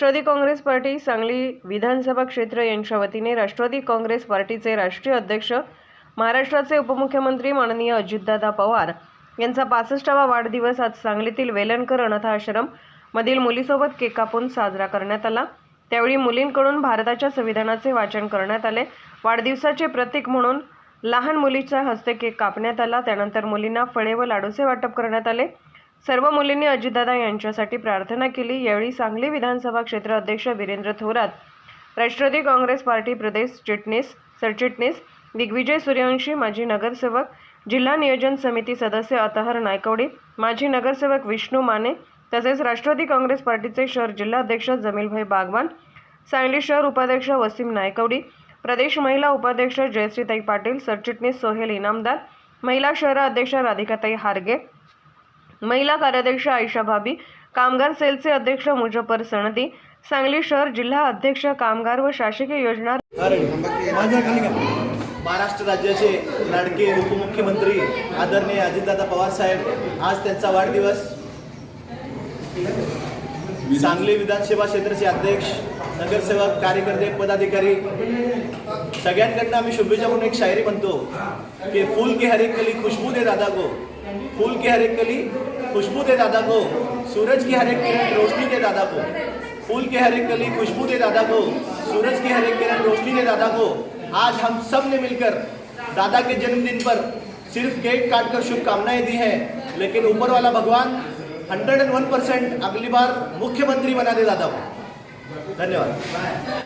Rashtrawadi Congress party Sangli विधानसभा क्षेत्र यांच्या वतीने राष्ट्रवादी काँग्रेस पार्टीचे राष्ट्रीय अध्यक्ष महाराष्ट्राचे उपमुख्यमंत्री माननीय अजितदादा पवार यांचा पासष्टावा वाढदिवस आज सांगलीतील वेलणकर अनाथाश्रम मधील मुलीसोबत केक कापून साजरा करण्यात आला. त्यावेळी मुलींकडून भारताच्या संविधानाचे वाचन करण्यात आले. वाढदिवसाचे प्रतीक म्हणून लहान मुलीच्या हस्ते केक कापण्यात आला. त्यानंतर मुलींना फळे व लाडूचे वाटप करण्यात आले. सर्व मुलींनी अजितदादा यांच्यासाठी प्रार्थना केली. यावेळी सांगली विधानसभा क्षेत्र अध्यक्ष वीरेंद्र थोरात राष्ट्रवादी काँग्रेस पार्टी प्रदेश चिटणीस सरचिटणीस दिग्विजय सूर्यवंशी माजी नगरसेवक जिल्हा नियोजन समिती सदस्य अतहर नायकवडी माजी नगरसेवक विष्णू माने तसेच राष्ट्रवादी काँग्रेस पार्टीचे शहर जिल्हाध्यक्ष जमीलभाई बागवान सांगली शहर उपाध्यक्ष वसीम नायकवडी प्रदेश महिला उपाध्यक्ष जयश्रीताई पाटील सरचिटणीस सोहेल इनामदार महिला शहर अध्यक्ष राधिकाताई हारगे महिला कार्याध्यक्ष आयशा भाभी कामगार सेलचे अध्यक्ष मुजफ्फर सणदी सांगली शहर जिल्हा अध्यक्ष कामगार व शासकीय योजना महाराष्ट्र राज्याचे लाडके उपमुख्यमंत्री आदरणीय अजितदादा पवार साहेब आज त्यांचा वाढदिवस. सांगली विधानसभा क्षेत्राचे अध्यक्ष नगरसेवक कार्यकर्ते पदाधिकारी सगळ्यांकडनं आम्ही शुभेच्छा म्हणून एक शायरी म्हणतो की फूल के हर कली खुशबू दे दादा को. फूल के हर एक कली, खुशबू दे दादा को, सूरज की हर एक किरण रोशनी दे दादा को। फूल के हर एक कली, खुशबू दे दादा को, सूरज की हर एक किरण रोशनी दे दादा को। आज हम सबने मिलकर दादा के जन्मदिन पर सिर्फ़ केक काटकर शुभकामनाएँ दी हैं, लेकिन ऊपर वाला भगवान हंड्रेड एंड वन परसेंट अगली बार मुख्यमंत्री बना दे दादा को। धन्यवाद।